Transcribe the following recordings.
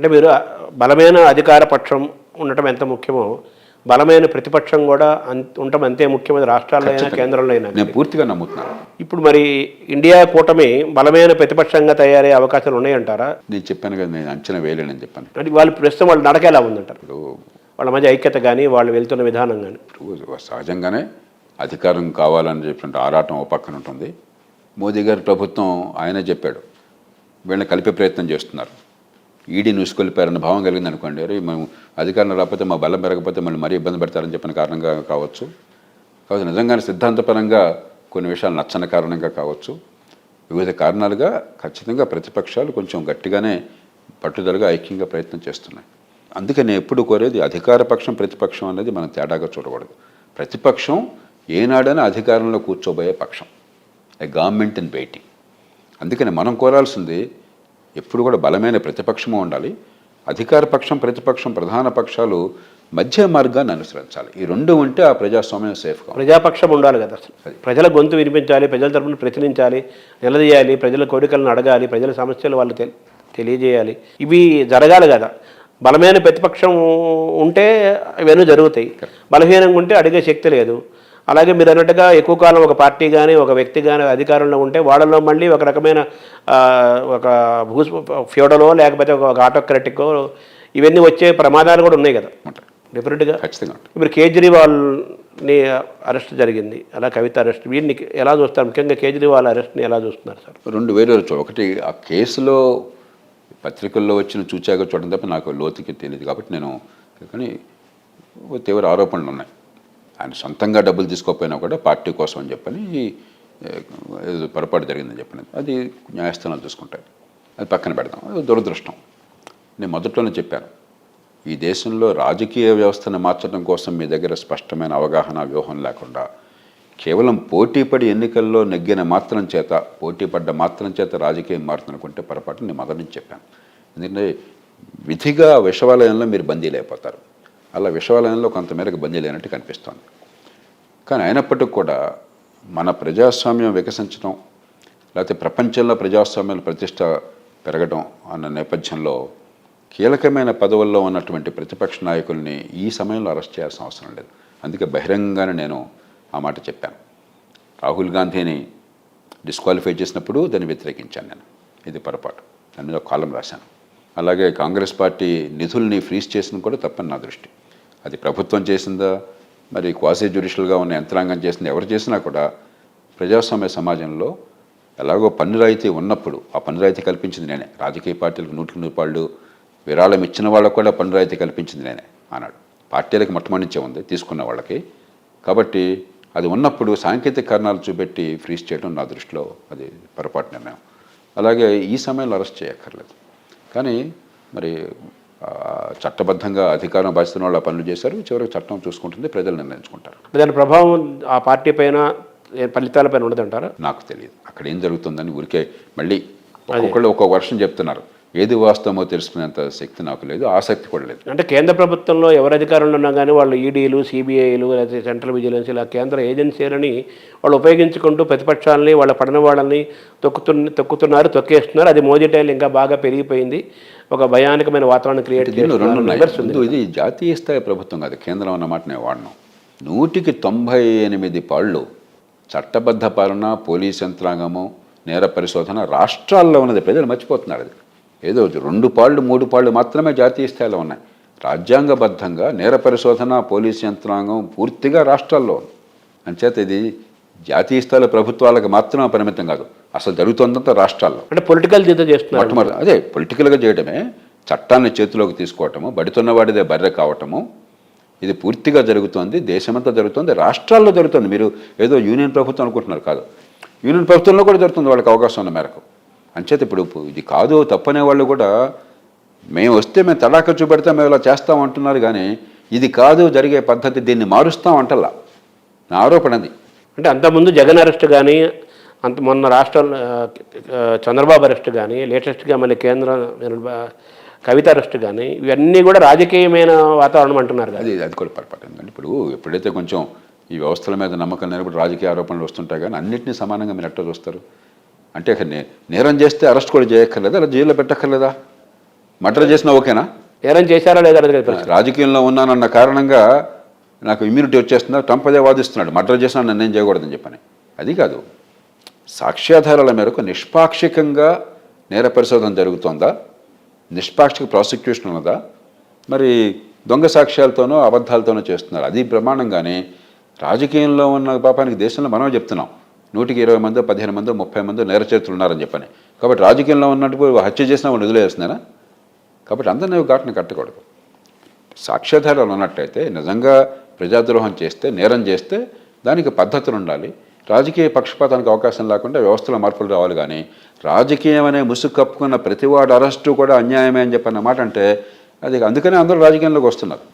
అంటే మీరు బలమైన అధికార పక్షం ఉండటం ఎంత ముఖ్యమో బలమైన ప్రతిపక్షం కూడా అంత ఉండటం అంతే ముఖ్యమైన రాష్ట్రాల్లో అయినా కేంద్రంలో అయినా నేను పూర్తిగా నమ్ముతున్నాను. ఇప్పుడు మరి ఇండియా కూటమి బలమైన ప్రతిపక్షంగా తయారయ్యే అవకాశాలు ఉన్నాయంటారా? నేను చెప్పాను కదా నేను అంచనా వేయలేనని చెప్పాను. అంటే వాళ్ళు ప్రస్తుతం వాళ్ళు నడకేలా ఉందంటారు? వాళ్ళ మధ్య ఐక్యత కానీ వాళ్ళు వెళ్తున్న విధానం కానీ. సహజంగానే అధికారం కావాలని చెప్పినట్టు ఆరాటం ఓ పక్కన ఉంటుంది. మోదీ గారి ప్రభుత్వం ఆయనే చెప్పాడు వీళ్ళని కలిపే ప్రయత్నం చేస్తున్నారు. ఈడీ నూసుకొలిపారన్న భావం కలిగింది అనుకోండి అరే మేము అధికారం రాకపోతే మా బలం పెరగకపోతే మళ్ళీ మరీ ఇబ్బంది పెడతారని చెప్పిన కారణంగా కావచ్చు. కాబట్టి నిజంగానే సిద్ధాంతపరంగా కొన్ని విషయాలు నచ్చని కారణంగా కావచ్చు. వివిధ కారణాలుగా ఖచ్చితంగా ప్రతిపక్షాలు కొంచెం గట్టిగానే పట్టుదలగా ఐక్యంగా ప్రయత్నం చేస్తున్నాయి. అందుకే నేను ఎప్పుడు కోరేది అధికార పక్షం ప్రతిపక్షం అనేది మనం తేడాగా చూడకూడదు. ప్రతిపక్షం ఏనాడైనా అధికారంలో కూర్చోబోయే పక్షం. ఏ గవర్నమెంట్ ఇన్ వెయిటింగ్ అందుకని మనం కోరాల్సింది ఎప్పుడు కూడా బలమైన ప్రతిపక్షము ఉండాలి. అధికార పక్షం ప్రతిపక్షం ప్రధాన పక్షాలు మధ్య మార్గాన్ని అనుసరించాలి. ఈ రెండు ఉంటే ఆ ప్రజాస్వామ్యం సేఫ్గా ప్రజాపక్షం ఉండాలి కదా. ప్రజల గొంతు వినిపించాలి ప్రజల తరపున ప్రశ్నించాలి నిలదీయాలి ప్రజల కోరికలను అడగాలి ప్రజల సమస్యలు వాళ్ళు తెలి- తెలియజేయాలి. ఇవి జరగాలి కదా. బలమైన ప్రతిపక్షం ఉంటే ఇవన్నీ జరుగుతాయి. బలహీనంగా ఉంటే అడిగే శక్తి లేదు. అలాగే మీరు అన్నట్టుగా ఎక్కువ కాలం ఒక పార్టీ కానీ ఒక వ్యక్తి కానీ అధికారంలో ఉంటే వాళ్ళలో మళ్ళీ ఒక రకమైన ఒక భూస్ ఫ్యూడలో లేకపోతే ఒక ఆటోక్రటికో ఇవన్నీ వచ్చే ప్రమాదాలు కూడా ఉన్నాయి కదా. డెఫినెట్గా ఖచ్చితంగా. ఇప్పుడు కేజ్రీవాల్ని అరెస్ట్ జరిగింది. అలా కవిత అరెస్ట్. వీరిని ఎలా చూస్తారు? ముఖ్యంగా కేజ్రీవాల్ అరెస్ట్ని ఎలా చూస్తున్నారు సార్? రెండు వేలు ఒకటి ఆ కేసులో పత్రికల్లో వచ్చిన చూచాక చూడడం తప్ప నాకు లోతుకి తెలియదు కాబట్టి నేను కానీ తీవ్ర ఆరోపణలు ఉన్నాయి. ఆయన సొంతంగా డబ్బులు తీసుకోకపోయినా కూడా పార్టీ కోసం అని చెప్పని ఏదో పొరపాటు జరిగిందని చెప్పని. అది న్యాయస్థానాలు చూసుకుంటాయి. అది పక్కన పెడదాం. అది దురదృష్టం. నేను మొదట్లోనే చెప్పాను. ఈ దేశంలో రాజకీయ వ్యవస్థను మార్చడం కోసం మీ దగ్గర స్పష్టమైన అవగాహన వ్యూహం లేకుండా కేవలం పోటీపడి ఎన్నికల్లో నెగ్గిన మాత్రం చేత పోటీపడ్డ మాత్రం చేత రాజకీయం మారుతుందనుకుంటే పొరపాటు నేను మొదటి నుంచి చెప్పాను. ఎందుకంటే విధిగా విషవాలయంలో మీరు బందీ లేకపోతారు అలా విశ్వాలయంలో కొంతమేరకు బందీ లేనట్టు కనిపిస్తోంది. కానీ అయినప్పటికీ కూడా మన ప్రజాస్వామ్యం వికసించడం లేకపోతే ప్రపంచంలో ప్రజాస్వామ్యాల ప్రతిష్ట పెరగడం అన్న నేపథ్యంలో కీలకమైన పదవుల్లో ఉన్నటువంటి ప్రతిపక్ష నాయకుల్ని ఈ సమయంలో అరెస్ట్ చేయాల్సిన అవసరం లేదు. అందుకే బహిరంగంగానే నేను ఆ మాట చెప్పాను. రాహుల్ గాంధీని డిస్క్వాలిఫై చేసినప్పుడు దాన్ని వ్యతిరేకించాను నేను. ఇది పొరపాటు. దాని మీద కాలం రాశాను. అలాగే కాంగ్రెస్ పార్టీ నిధుల్ని ఫ్రీజ్ చేసిన కూడా తప్పని నా దృష్టి. అది ప్రభుత్వం చేసిందా? మరి క్వాసీ జ్యుడిషియల్గా ఉన్న యంత్రాంగం చేసింది ఎవరు చేసినా కూడా ప్రజాస్వామ్య సమాజంలో ఎలాగో పన్ను రాయితీ ఉన్నప్పుడు ఆ పన్ను రాయితీ కల్పించింది నేనే. రాజకీయ పార్టీలకు నూటికి నూరు విరాళం ఇచ్చిన వాళ్ళకు కూడా పన్ను రాయితీ కల్పించింది నేనే అన్నాడు. పార్టీలకు మొట్టమొదటించే ఉంది తీసుకున్న వాళ్ళకి. కాబట్టి అది ఉన్నప్పుడు సాంకేతిక కారణాలు చూపెట్టి ఫ్రీజ్ చేయడం నా దృష్టిలో అది పొరపాటు నిర్ణయం. అలాగే ఈ సమయంలో అరెస్ట్ చేయక్కర్లేదు. కానీ మరి చట్టబద్ధంగా అధికారం బాధ్యత వాళ్ళు పనులు చేశారు. చివరికి చట్టం చూసుకుంటుంది ప్రజలు నిర్ణయించుకుంటారు. దాని ప్రభావం ఆ పార్టీ పైన ఫలితాలపైన ఉండదంటారా? నాకు తెలియదు. అక్కడ ఏం జరుగుతుందని ఊరికే మళ్ళీ ఒక్కొక్కళ్ళు ఒక్కొక్క వర్షం చెప్తున్నారు. ఏది వాస్తవమో తెలుసుకునేంత శక్తి నాకు లేదు ఆసక్తి కూడా లేదు. అంటే కేంద్ర ప్రభుత్వంలో ఎవరు అధికారంలో ఉన్నా కానీ వాళ్ళు ఈడీలు సిబిఐలు లేకపోతే సెంట్రల్ విజిలెన్స్ ఇలా కేంద్ర ఏజెన్సీలని వాళ్ళు ఉపయోగించుకుంటూ ప్రతిపక్షాలని వాళ్ళ పడిన వాళ్ళని తొక్కుతు తొక్కుతున్నారు తొక్కేస్తున్నారు. అది మోదీ టైల్ ఇంకా బాగా పెరిగిపోయింది. ఒక భయానకమైన వాతావరణం క్రియేట్ చేస్తున్నారు. ఇది జాతీయ స్థాయి ప్రభుత్వం కాదు కేంద్రం అన్నమాట నేను వాడినాం. నూటికి తొంభై ఎనిమిది పాళ్ళు చట్టబద్ధ పాలన పోలీస్ యంత్రాంగము నేర పరిశోధన రాష్ట్రాల్లో ఉన్నది. ప్రజలు మర్చిపోతున్నారు అది. ఏదో రెండు పాళ్ళు మూడు పాళ్ళు మాత్రమే జాతీయ స్థాయిలో ఉన్నాయి. రాజ్యాంగబద్ధంగా నేర పరిశోధన పోలీస్ యంత్రాంగం పూర్తిగా రాష్ట్రాల్లో ఉంది. అంచేత ఇది జాతీయ స్థాయిలో ప్రభుత్వాలకు మాత్రమే పరిమితం కాదు. అసలు జరుగుతుందంతా రాష్ట్రాల్లో. అంటే పొలిటికల్ చేస్తున్నారు. మొట్టమొదటి అదే పొలిటికల్గా చేయడమే చట్టాన్ని చేతిలోకి తీసుకోవటము బడితున్న వాడిదే బర్రె కావటము ఇది పూర్తిగా జరుగుతోంది దేశమంతా జరుగుతుంది రాష్ట్రాల్లో జరుగుతుంది. మీరు ఏదో యూనియన్ ప్రభుత్వం అనుకుంటున్నారు కాదు. యూనియన్ ప్రభుత్వంలో కూడా జరుగుతుంది వాళ్ళకి అవకాశం ఉన్న మేరకు. అంచేత ఇప్పుడు ఇది కాదు తప్పనే వాళ్ళు కూడా మేము వస్తే మేము తడాక చూపెడితే మేము ఇలా చేస్తాం అంటున్నారు కానీ ఇది కాదు జరిగే పద్ధతి దీన్ని మారుస్తాం అంటల్లా. నా ఆరోపణ అది. అంటే అంతకుముందు జగన్ అరెస్ట్ కానీ అంత మొన్న రాష్ట్ర చంద్రబాబు అరెస్ట్ కానీ లేటెస్ట్గా మళ్ళీ కేంద్ర కవిత అరెస్ట్ కానీ ఇవన్నీ కూడా రాజకీయమైన వాతావరణం అంటున్నారు కదా. అది అది కూడా పొరపాటు ఎందుకంటే ఇప్పుడు ఎప్పుడైతే కొంచెం ఈ వ్యవస్థల మీద నమ్మకం లేనప్పుడు రాజకీయ ఆరోపణలు వస్తుంటాయి కానీ అన్నింటినీ సమానంగా మీరు ఎట్లా చూస్తారు? అంటే నేరం చేస్తే అరెస్ట్ కూడా చేయక్కర్లేదా? అలా జైల్లో పెట్టక్కర్లేదా? మర్డర్ చేసినా ఓకేనా? నేరం చేశారా లేదా. రాజకీయంలో ఉన్నానన్న కారణంగా నాకు ఇమ్యూనిటీ వచ్చేస్తుందా? ట్రంప్ అదే వాదిస్తున్నాడు. మర్డర్ చేసినా నన్ను ఏం చేయకూడదని చెప్పని. అది కాదు. సాక్ష్యాధారాల మేరకు నిష్పాక్షికంగా నేర పరిశోధన జరుగుతోందా? నిష్పాక్షిక ప్రాసిక్యూషన్ ఉన్నదా? మరి దొంగ సాక్ష్యాలతోనో అబద్ధాలతోనో చేస్తున్నారు. అది ప్రమాణంగానే రాజకీయంలో ఉన్న పాపానికి దేశంలో మనం చెప్తున్నాం. నూటికి ఇరవై మందో పదిహేను మందో ముప్పై మందో నేర చరిత్రలు ఉన్నారని చెప్పని. కాబట్టి రాజకీయంలో ఉన్నట్టు హత్య చేసినా వాళ్ళు వదిలేస్తున్నారా? కాబట్టి అందరినీ ఘాటును కట్టకూడదు. సాక్ష్యాధారాలు ఉన్నట్టయితే నిజంగా ప్రజాద్రోహం చేస్తే నేరం చేస్తే దానికి పద్ధతులు ఉండాలి. రాజకీయ పక్షపాతానికి అవకాశం లేకుండా వ్యవస్థలో మార్పులు రావాలి కానీ రాజకీయం అనే ముసుగు కప్పుకున్న ప్రతివాడు అరెస్టు కూడా అన్యాయమే అని చెప్పన్న మాట అంటే అది అందుకనే అందరూ రాజకీయంలోకి వస్తున్నారు.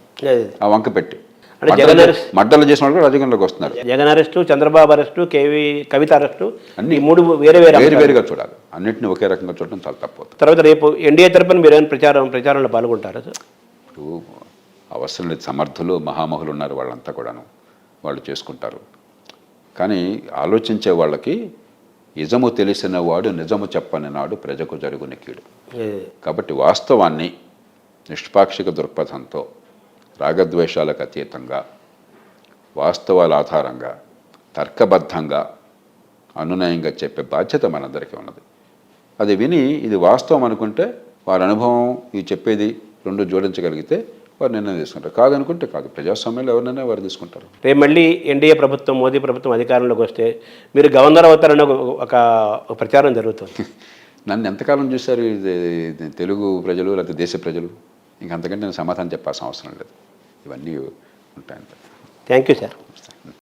ఆ వంక పెట్టి. అంటే మడ్డలు జగన్ అరెస్ట్- మడ్డలు చేసిన వాళ్ళు కూడా రాజకీయంలోకి వస్తున్నారు. Jagan arrest Chandrababu arrest K V Kavitha arrest అన్ని మూడు వేరే వేరే వేరు. వేరుగా చూడాలి. అన్నింటినీ ఒకే రకంగా చూడడం చాలా తప్పు తర్వాత రేపు ఎన్డీఏ తరపున మీరు ఏమైనా ప్రచారం ప్రచారంలో పాల్గొంటారా ఇప్పుడు అవసరం లేదు. సమర్థులు మహామహులు ఉన్నారు వాళ్ళంతా కూడాను. వాళ్ళు చేసుకుంటారు. కానీ ఆలోచించే వాళ్ళకి నిజము తెలిసిన వాడు నిజము చెప్పని నాడు ప్రజకు జరుగుని కీడు. కాబట్టి వాస్తవాన్ని నిష్పాక్షిక దృక్పథంతో రాగద్వేషాలకు అతీతంగా వాస్తవాల ఆధారంగా తర్కబద్ధంగా అనునయంగా చెప్పే బాధ్యత మనందరికీ ఉన్నది. అది విని ఇది వాస్తవం అనుకుంటే వారి అనుభవం ఇది చెప్పేది రెండు జోడించగలిగితే వారు నిర్ణయం తీసుకుంటారు. కాదనుకుంటే కాదు ప్రజాస్వామ్యంలో ఎవరినైనా వారు తీసుకుంటారు. రేపు మళ్ళీ ఎన్డీఏ ప్రభుత్వం మోదీ ప్రభుత్వం అధికారంలోకి వస్తే మీరు గవర్నర్ అవుతారని ఒక ప్రచారం జరుగుతుంది. నన్ను ఎంతకాలం చూశారు? తెలుగు ప్రజలు లేకపోతే దేశ ప్రజలు? ఇంకంతకంటే నేను సమాధానం చెప్పాల్సిన అవసరం లేదు. ఇవన్నీ ఉంటాయి థ్యాంక్ యూ సార్